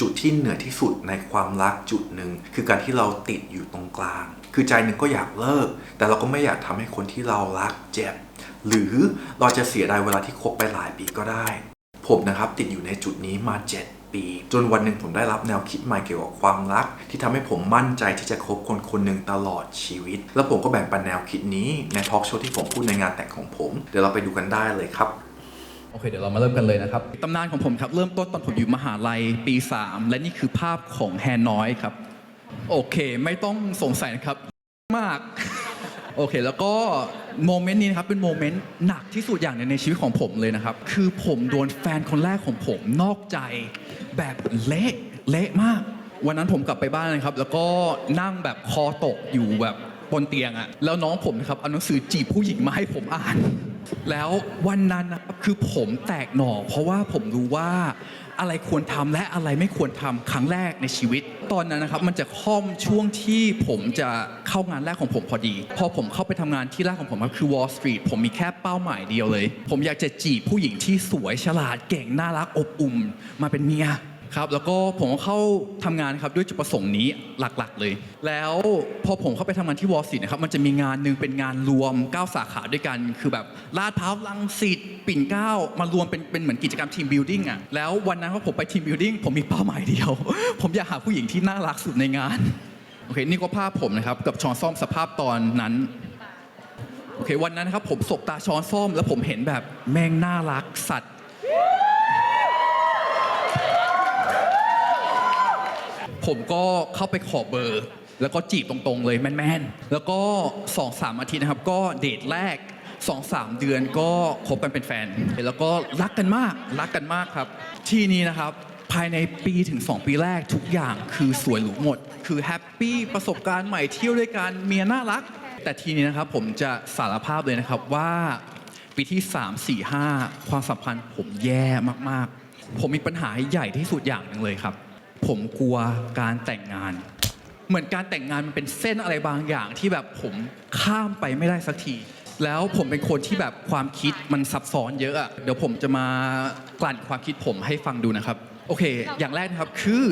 จุดที่เหนือที่สุดในความรักจุดหนึ่งคือการที่เราติดอยู่ตรงกลาง คือใจหนึ่งก็อยากเลิก แต่เราก็ไม่อยากทำให้คนที่เรารักเจ็บ หรือเราจะเสียดายเวลาที่คบไปหลายปีก็ได้ ผมนะครับติดอยู่ในจุดนี้มา 7ปีจนวันหนึ่งผมได้รับแนวคิดใหม่เกี่ยวกับความรัก ที่ทำให้ผมมั่นใจที่จะคบคนคนหนึ่งตลอดชีวิต แล้วผมก็แบ่งปันแนวคิดนี้ในทอล์กโชว์ที่ผมพูดในงานแต่งของผม เดี๋ยวเราไปดูกันได้เลยครับ โอเค เดี๋ยวเรามาเริ่มกันเลยนะครับ ตำนานของผมครับ เริ่มต้นตอนผมอยู่มหาลัยปี 3 และนี่คือภาพของแฮนน้อยครับ โอเค ไม่ต้องสงสัยนะครับ มาก โอเค แล้วก็โมเมนต์นี้นะครับ เป็นโมเมนต์หนักที่สุดอย่างหนึงในชีวิตของผมเลยนะครับ คือผมโดนแฟนคนแรกของผมนอกใจแบบเละเละมาก วันนั้นผมกลับไปบ้านเลยครับ แล้วก็นั่งแบบคอตกอยู่แบบบนเตียงอะแล้วน้องผมนะครับเอาหนังสือจีบผู้หญิงมาให้ผมอ่าน แล้ววันนั้นนะครับคือผมแตกหน่อ เพราะว่าผมรู้ว่าอะไรควรทำและอะไรไม่ควรทำครั้งแรกในชีวิต ตอนนั้นนะครับมันจะค่อมช่วงที่ผมจะเข้างานแรกของผมพอดี พอผมเข้าไปทำงานที่แรกของผมก็คือ Wall Street ผมมีแค่เป้าหมายเดียวเลย ผมอยากจะจีบผู้หญิงที่สวยฉลาดเก่งน่ารักอบอุ่นมาเป็นเมีย ครับ แล้วก็ผมก็เข้าทำงานครับด้วยจุดประสงค์นี้หลักๆ เลย แล้วพอผมเข้าไปทำงานที่วอลสิตนะครับมันจะมีงานหนึ่งเป็นงานรวม 9 สาขาด้วยกัน คือแบบลาดพร้าวลังสิตปิ่นเกล้ามารวมเป็นเป็นเหมือนกิจกรรมทีมบิ l ดิ้งอะแล้ววันนั้นว่าผมไปทีมบิ l ดิ้งผมมีเป้าหมายเดียว ผมอยากหาผู้หญิงที่น่ารักสุดในงานโอเคนี่ก็ภาพผมนะครับกับช้อนซ่อมสภาพตอนนั้นโอเควันนั้นนะครับผมสบตาช้อนซ่อมแล้วผมเห็นแบบแม่งน่ารักสัตว์ ผมก็เข้าไปขอเบอร์ แล้วก็จีบตรงๆเลยแมนๆ แล้วก็2อสามอาทิตย์นะครับ ก็เดทแรก2อสามเดือนก็คบกันเป็นแฟน แล้วก็รักกันมากรักกันมากครับ ที่นี้นะครับภายในปีถึง 2 ปีแรกทุกอย่างคือสวยหรูหมด คือแฮปปี้ประสบการณ์ใหม่เที่ยวด้วยกันเมียน่ารัก แต่ทีนี้นะครับผมจะสารภาพเลยนะครับว่าปีที่ 3 4 5 ความสัมพันธ์ผมแย่มากๆ ผมมีปัญหาใหญ่ที่สุดอย่างหนึ่งเลยครับ ผมกลัวการแต่งงาน เหมือนการแต่งงานมันเป็นเส้นอะไรบางอย่างที่แบบผมข้ามไปไม่ได้สักที แล้วผมเป็นคนที่แบบความคิดมันซับซ้อนเยอะอะเดี๋ยวผมจะมากลั่นความคิดผมให้ฟังดูนะครับ โอเค อย่างแรกนะครับคือ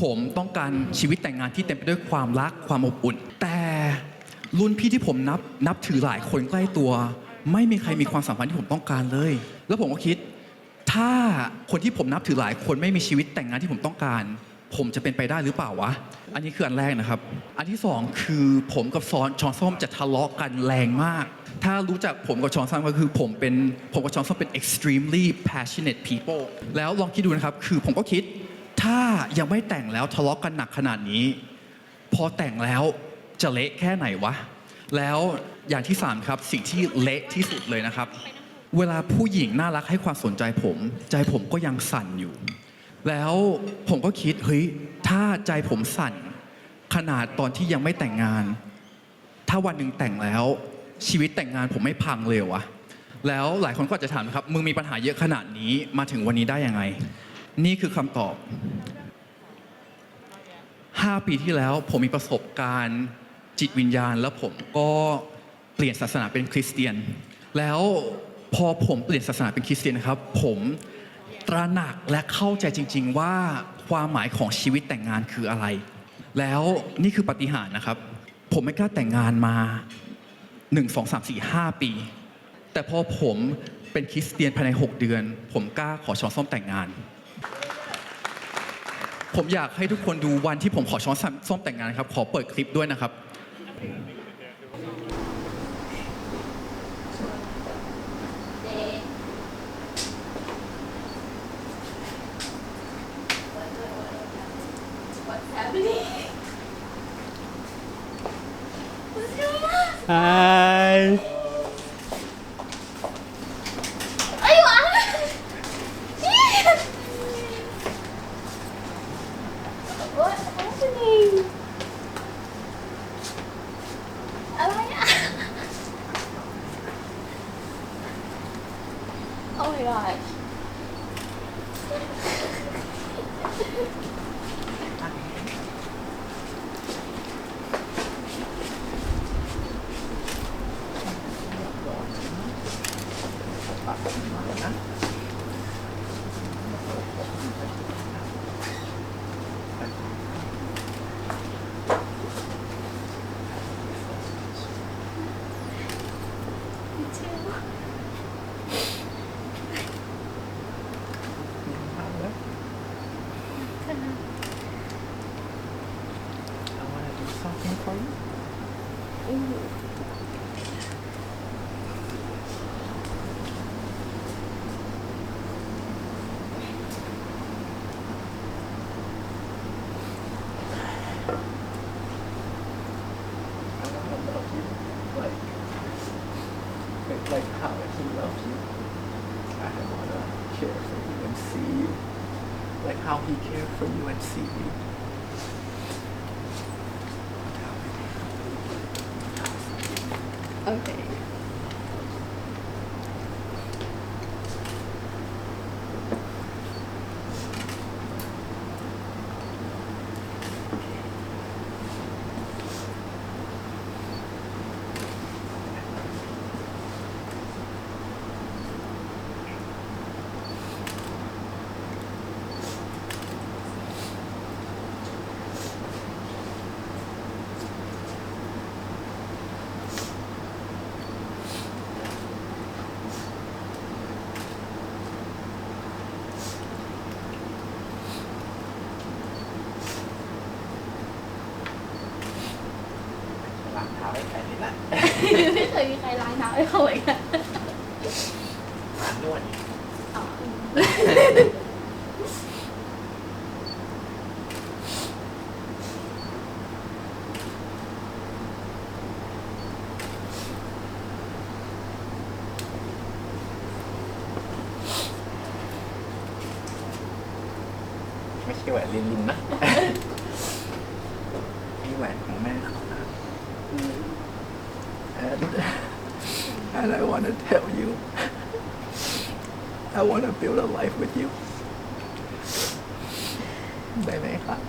ผมต้องการชีวิตแต่งงานที่เต็มไปด้วยความรักความอบอุ่น แต่รุ่นพี่ที่ผมนับนับถือหลายคนใกล้ตัว ไม่มีใครมีความสัมพันธ์ที่ผมต้องการเลย แล้วผมก็คิด ถ้าคนที่ผมนับถือหลายคนไม่มีชีวิตแต่งงานที่ผมต้องการ ผมจะเป็นไปได้หรือเปล่าวะ อันนี้คืออันแรกนะครับ อันที่สองคือผมกับซอนชอนส้มจะทะเลาะกันแรงมาก ถ้ารู้จักผมกับชอนส้มก็คือผมเป็นผมกับชอนส้มเป็น extremely passionate people แล้วลองคิดดูนะครับ คือผมก็คิดถ้ายังไม่แต่งแล้วทะเลาะกันหนักขนาดนี้ พอแต่งแล้วจะเละแค่ไหนวะ แล้วอย่างที่สามครับสิ่งที่เละที่สุดเลยนะครับ เวลาผู้หญิงน่ารักให้ความสนใจผม ใจผมก็ยังสั่นอยู่ แล้วผมก็คิดเฮ้ยถ้าใจผมสั่น ขนาดตอนที่ยังไม่แต่งงาน ถ้าวันหนึ่งแต่งแล้ว ชีวิตแต่งงานผมไม่พังเลยวะแล้วหลายคนก็อาจจะถามนะครับมึงมีปัญหาเยอะขนาดนี้มาถึงวันนี้ได้ยังไง นี่คือคำตอบ 5 ปีที่แล้วผมมีประสบการณ์จิตวิญญาณ แล้วผมก็เปลี่ยนศาสนาเป็นคริสเตียน แล้ว พอผมเปลี่ยนศาสนาเป็นคริสเตียนนะครับ ผมตระหนักและเข้าใจจริง ๆ ว่าความหมายของชีวิตแต่งงานคืออะไร แล้วนี่คือปฏิหารนะครับ ผมไม่กล้าแต่งงานมา 1 2 3 4 5 ปี แต่พอผมเป็นคริสเตียนภายใน 6 เดือน ผมกล้าขอช้อนส้อมแต่งงาน ผมอยากให้ทุกคนดูวันที่ผมขอช้อนส้อมแต่งงานครับ ขอเปิดคลิปด้วยนะครับ Oh my gosh. I want to do something for you. อืม I want to love you like, like, like how he loves you. I want to care for you and see you like how he cared for you see you. Okay. Build a life with you ได้ไหมครับ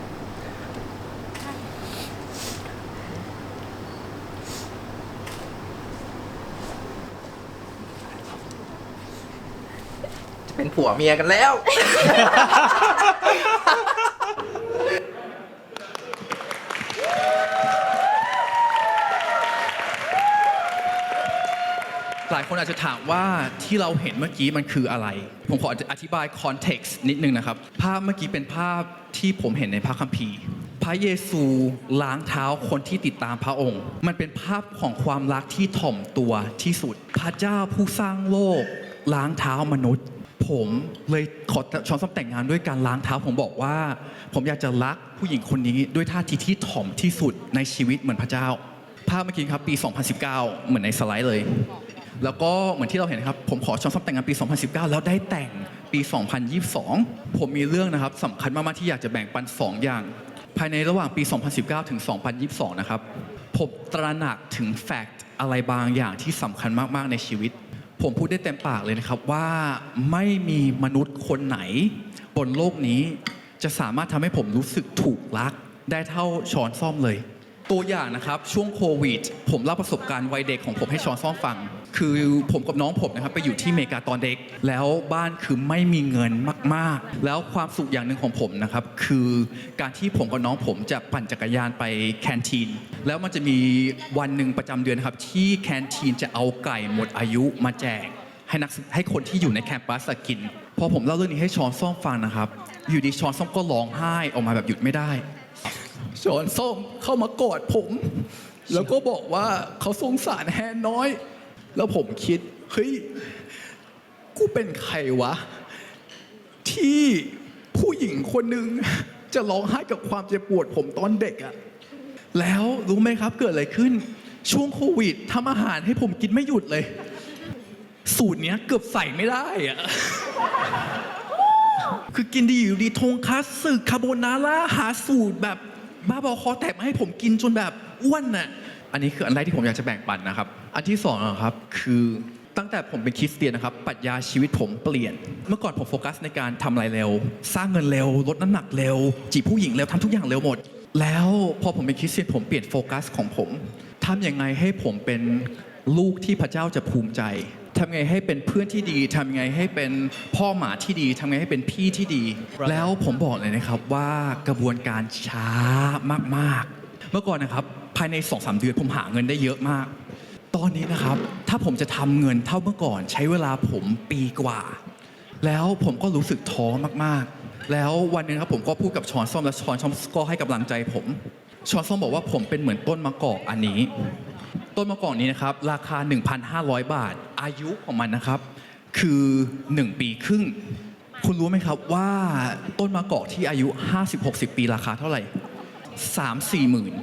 จะเป็นผัวเมียกันแล้วายคนอาจจะถามว่าที่เราเห็นเมื่อกี้มันคืออะไร ผมขออธิบายคอนเท็กซ์นิดนึงนะครับ ภาพเมื่อกี้เป็นภาพที่ผมเห็นในพระคัมภีร์ พระเยซูล้างเท้าคนที่ติดตามพระองค์ มันเป็นภาพของความรักที่ถ่อมตัวที่สุด พระเจ้าผู้สร้างโลก ล้างเท้ามนุษย์ ผมเลยขอช้อนส้อมแต่งงานด้วยการล้างเท้า ผมบอกว่า ผมอยากจะรักผู้หญิงคนนี้ด้วยท่าทีที่ถ่อมที่สุดในชีวิตเหมือนพระเจ้า ภาพเมื่อกี้ครับปี 2019 เหมือนในสไลด์เลย แล้วก็เหมือนที่เราเห็นนะครับ ผมขอช้อนส้อมแต่งงานปี 2019 แล้วได้แต่งปี 2022 ผมมีเรื่องนะครับสำคัญมากๆที่อยากจะแบ่งปัน 2 อย่าง ภายในระหว่างปี 2019 ถึง 2022 นะครับ ผมตระหนักถึงแฟกต์อะไรบางอย่างที่สำคัญมากๆในชีวิต ผมพูดได้เต็มปากเลยนะครับว่าไม่มีมนุษย์คนไหน บนโลกนี้จะสามารถทำให้ผมรู้สึกถูกรัก ได้เท่าช้อนซ่อมเลย ตัวอย่างนะครับช่วงโควิด ผมเล่าประสบการณ์วัยเด็กของผมให้ช้อนซ่อมฟัง คือผมกับน้องผมนะครับไปอยู่ที่อเมริกาตอนเด็ก แล้วบ้านคือไม่มีเงินมาก ๆ แล้วความสุขอย่างหนึ่งของผมนะครับ คือการที่ผมกับน้องผมจะปั่นจักรยานไปแคนทีน แล้วมันจะมีวันหนึ่งประจำเดือนนครับที่แคนทีนจะเอาไก่หมดอายุมาแจกให้นักให้คนที่อยู่ในแคมปัสกิน พอผมเล่าเรื่องนี้ให้ช้อนซ่อมฟังนะครับ อยู่ดีช้อนซ่อมก็ร้องไห้ออกมาแบบหยุดไม่ได้ช้อนส้มเข้ามากอดผม แล้วก็บอกว่าเขาสงสารแฮนน้อย แล้วผมคิด เฮ้ย กูเป็นใครวะ ที่ผู้หญิงคนหนึ่งจะร้องไห้กับความเจ็บปวดผมตอนเด็กอะแล้วรู้ไหมครับเกิดอะไรขึ้น ช่วงโควิดทำอาหารให้ผมกินไม่หยุดเลย สูตรเนี้ยเกือบใส่ไม่ได้อะคือกินดีอยู่ดีทงคัสสึคาโบนาร่าหาสูตรแบบบ้าบอคอแตกมาให้ผมกินจนแบบอ้วนน่ะ อันนี้คืออันแรกที่ผมอยากจะแบ่งปันนะครับ อันที่สองนะครับคือตั้งแต่ผมเป็นคริสเตียนนะครับปรัชญาชีวิตผมเปลี่ยน เมื่อก่อนผมโฟกัสในการทำอะไรเร็ว สร้างเงินเร็ว ลดน้ำหนักเร็ว จีบผู้หญิงเร็วทำทุกอย่างเร็วหมด แล้วพอผมเป็นคริสเตียนผมเปลี่ยนโฟกัสของผมทำยังไงให้ผมเป็นลูกที่พระเจ้าจะภูมิใจทำไงให้เป็นเพื่อนที่ดีทำไงให้เป็นพ่อหมาที่ดีทำไงให้เป็นพี่ที่ดี แล้วผมบอกเลยนะครับว่ากระบวนการช้ามากๆ เมื่อก่อนนะครับ ภายใน2อสเดือนผมหาเงินได้เยอะมาก ตอนนี้นะครับ ถ้าผมจะทำเงินเท่าเมื่อก่อน ใช้เวลาผมปีกว่า แล้วผมก็รู้สึกท้อมากๆ แล้ววันหนึงครับผมก็พูดกับชอนส้มและชอนส้มก็ให้กำลังใจผมชอนส้มบอกว่าผมเป็นเหมือนต้นมะกอกอันนี้ ต้นมะกอกนี้นะครับ ราคา 1,500 บาท อายุของมันนะครับ คือ 1 ปีครึ่ง คุณรู้ไหมครับว่าต้นมะกอกที่อายุ 50-60 ปีราคาเท่าไหร่ 3-4หมื่น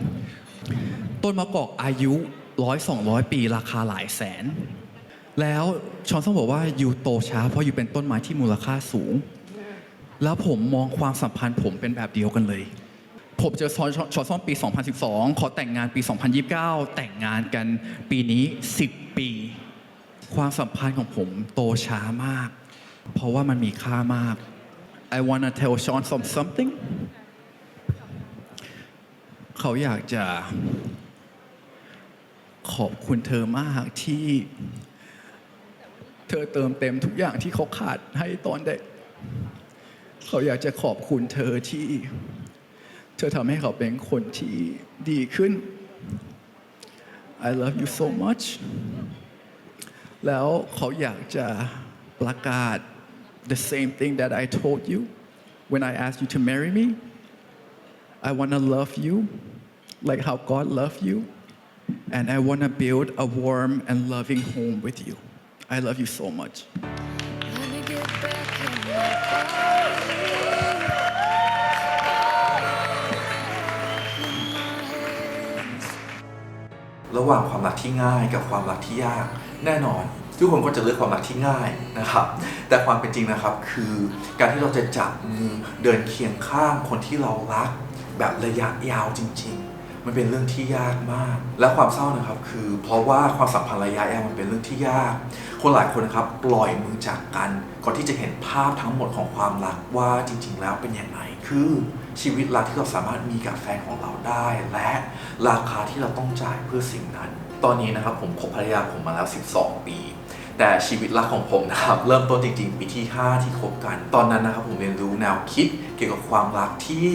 ต้นมะกอกอายุ100-200ปีราคาหลายแสน แล้วชอนส้มบอกว่ายูโตช้า เพราะยูเป็นต้นไม้ที่มูลค่าสูง แล้วผมมองความสัมพันธ์ผมเป็นแบบเดียวกันเลย ผมเจอชอนชอนส้มปี 2012 ขอแต่งงานปี 2029 แต่งงานกันปีนี้ 10 ปี ความสัมพันธ์ของผมโตช้ามาก เพราะว่ามันมีค่ามาก I wanna tell Sean some something เขาอยากจะ ขอบคุณเธอมากที่ เธอเติมเต็มทุกอย่างที่เขาขาดให้ตอนเด็กเขาอยากจะขอบคุณเธอที่ เธอทำให้เขาเป็นคนที่ดีขึ้น I love you so much แล้วเขาอยากจะประกาศ the same thing that I told you when I asked you to marry me I wanna love you like how God loved you and I wanna build a warm and loving home with you I love you so much Let me get back in my body. ระหว่างความรักที่ง่ายกับความรักที่ยาก แน่นอน ทุกคนก็จะเลือกความรักที่ง่ายนะครับ แต่ความเป็นจริงนะครับคือการที่เราจะจับมือเดินเคียงข้างคนที่เรารัก แบบระยะยาวจริง ๆ มันเป็นเรื่องที่ยากมาก และความเศร้านะครับ คือเพราะว่าความสัมพันธ์ระยะยาวมันเป็นเรื่องที่ยาก คนหลายคนนะครับปล่อยมือจากกัน ก่อนที่จะเห็นภาพทั้งหมดของความรักว่าจริง ๆ แล้วเป็นอยังไงคือชีวิตรักที่เราสามารถมีกับแฟนของเราได้ และราคาที่เราต้องจ่ายเพื่อสิ่งนั้น ตอนนี้นะครับผมคบภรรยาผมมาแล้ว 12 ปีแต่ชีวิตรักของผมนะครับ เริ่มต้นจริงๆปีที่ 5 ที่คบกัน ตอนนั้นนะครับผมเรียนรู้แนวคิดเกี่ยวกับความรักที่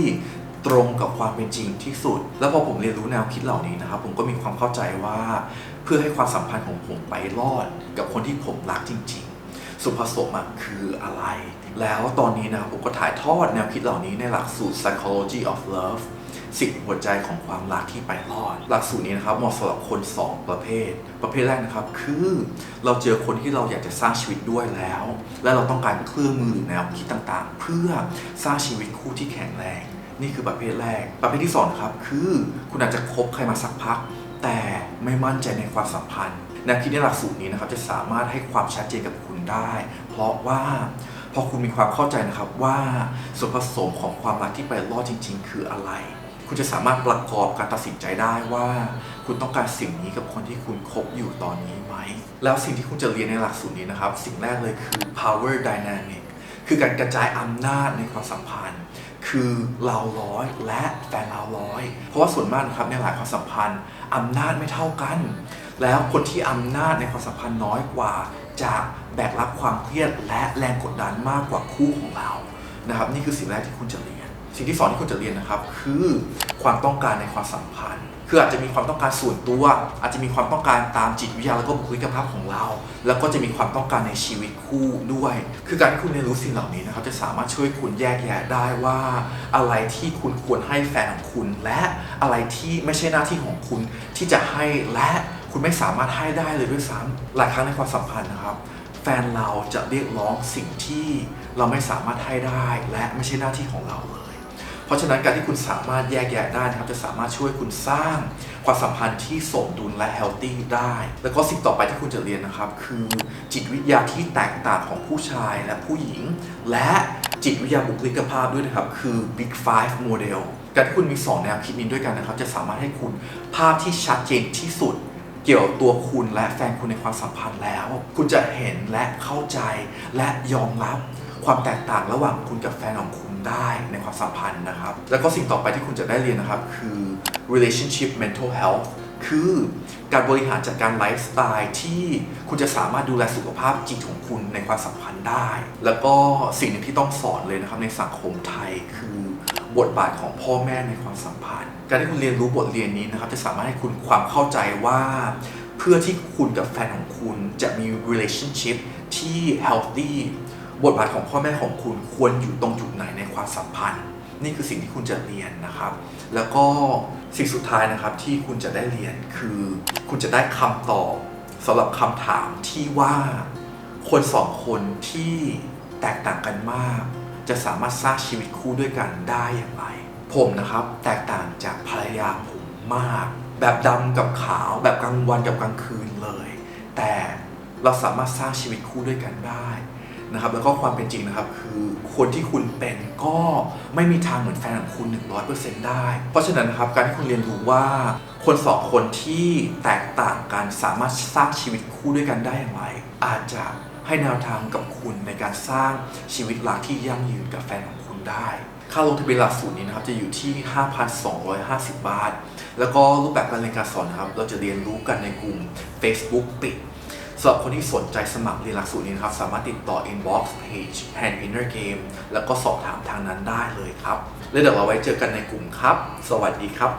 ตรงกับความเป็นจริงที่สุด แล้วพอผมเรียนรู้แนวคิดเหล่านี้นะครับ ผมก็มีความเข้าใจว่า เพื่อให้ความสัมพันธ์ของผมไปรอด กับคนที่ผมรักจริง ๆ สุผสมคืออะไร แล้วตอนนี้นะครับผมก็ถ่ายทอดแนวคิดเหล่านี้ในหลักสูตร psychology of love สิ่งหัวใจของความรักที่ไปรอด หลักสูตรนี้นะครับเหมาะสำหรับคน 2 ประเภท ประเภทแรกนะครับคือเราเจอคนที่เราอยากจะสร้างชีวิตด้วยแล้ว และเราต้องการเครื่องมือหรือแนวคิดต่างๆ เพื่อสร้างชีวิตคู่ที่แข็งแรง นี่คือประเภทแรก ประเภทที่สองครับคือคุณอาจจะคบใครมาสักพัก แต่ไม่มั่นใจในความสัมพันธ์แนวคิดในหลักสูตรนี้นะครับจะสามารถให้ความชัดเจนกับคุณได้ เพราะว่าพอคุณมีความเข้าใจนะครับว่าส่วนผสมของความรักที่ไปรอดจริง ๆ คืออะไร คุณจะสามารถประกอบการตัดสินใจได้ว่า คุณต้องการสิ่งนี้กับคนที่คุณคบอยู่ตอนนี้ไหม แล้วสิ่งที่คุณจะเรียนในหลักสูตรนี้นะครับ สิ่งแรกเลยคือ power dynamic คือการกระจายอำนาจในความสัมพันธ์ คือเราร้อยและแฟนเราร้อย เพราะว่าส่วนมากนะครับในหลายความสัมพันธ์อำนาจไม่เท่ากัน แล้วคนที่อำนาจในความสัมพันธ์น้อยกว่า จะแบกรับความเครียดและแรงกดดันมากกว่าคู่ของเรานะครับนี่คือสิ่งแรกที่คุณจะเรียน สิ่งที่สองที่คุณจะเรียนนะครับ คือความต้องการในความสัมพันธ์ คืออาจจะมีความต้องการส่วนตัว อาจจะมีความต้องการตามจิตวิทยาแล้วก็บุคลิกภาพของเรา แล้วก็จะมีความต้องการในชีวิตคู่ด้วย คือการที่คุณเรียนรู้สิ่งเหล่านี้นะครับจะสามารถช่วยคุณแยกแยะได้ว่า อะไรที่คุณควรให้แฟนของคุณ และอะไรที่ไม่ใช่หน้าที่ของคุณที่จะให้และคุณไม่สามารถให้ได้เลยด้วยซ้ำหลายครั้งในความสัมพันธ์นะครับ แฟนเราจะเรียกร้องสิ่งที่เราไม่สามารถให้ได้ และไม่ใช่หน้าที่ของเราเลย เพราะฉะนั้นการที่คุณสามารถแยกแยะได้นะครับจะสามารถช่วยคุณสร้างความสัมพันธ์ที่สมดุลและเฮลตี้ได้ แล้วก็สิ่งต่อไปที่คุณจะเรียนนะครับ คือจิตวิทยาที่แตกต่างของผู้ชายและผู้หญิง และจิตวิทยาบุคลิกภาพด้วยนะครับ คือ Big Five Model การที่คุณมี 2 แนวคิดนี้ด้วยกันนะครับ จะสามารถให้คุณภาพที่ชัดเจนที่สุดเกี่ยวกับตัวคุณและแฟนคุณในความสัมพันธ์แล้ว คุณจะเห็นและเข้าใจและยอมรับความแตกต่างระหว่างคุณกับแฟนของคุณ ได้ในความสัมพันธ์นะครับ แล้วก็สิ่งต่อไปที่คุณจะได้เรียนนะครับ คือ relationship mental health คือการบริหารจัดการไลฟ์สไตล์ที่คุณจะสามารถดูแลสุขภาพจิตของคุณในความสัมพันธ์ได้ แล้วก็สิ่งหนึ่งที่ต้องสอนเลยนะครับในสังคมไทยคือบทบาทของพ่อแม่ในความสัมพันธ์ การที่คุณเรียนรู้บทเรียนนี้นะครับจะสามารถให้คุณความเข้าใจว่าเพื่อที่คุณกับแฟนของคุณจะมี relationship ที่ healthy บทบาทของพ่อแม่ของคุณควรอยู่ตรงจุดไหนในความสัมพันธ์ นี่คือสิ่งที่คุณจะเรียนนะครับ แล้วก็สิ่งสุดท้ายนะครับที่คุณจะได้เรียนคือ คุณจะได้คำตอบสำหรับคำถามที่ว่าคนสองคนที่แตกต่างกันมาก จะสามารถสร้างชีวิตคู่ด้วยกันได้อย่างไร ผมนะครับแตกต่างจากภรรยาผมมาก แบบดำกับขาวแบบกลางวันกับกลางคืนเลย แต่เราสามารถสร้างชีวิตคู่ด้วยกันได้ นะครับแล้วก็ความเป็นจริงนะครับ คือคนที่คุณเป็นก็ไม่มีทางเหมือนแฟนของคุณ 100%ได้ เพราะฉะนั้นนะครับการที่คุณเรียนรู้ว่าคนสองคนที่แตกต่างกันสามารถสร้างชีวิตคู่ด้วยกันได้อย่างไร อาจจะให้แนวทางกับคุณในการสร้างชีวิตรักที่ยั่งยืนกับแฟนของคุณได้ค่าลงทะเบียนหลักสูตรนี้นะครับจะอยู่ที่ 5,250 บาท แล้วก็รูปแบบการเรียนการสอนนะครับ เราจะเรียนรู้กันในกลุ่ม Facebook ปิด สำหรับคนที่สนใจสมัครเรียนหลักสูตรนี้นะครับ สามารถติดต่อ inbox page hand winner game แล้วก็สอบถามทางนั้นได้เลยครับ แล้วเดี๋ยวเราไว้เจอกันในกลุ่มครับ สวัสดีครับ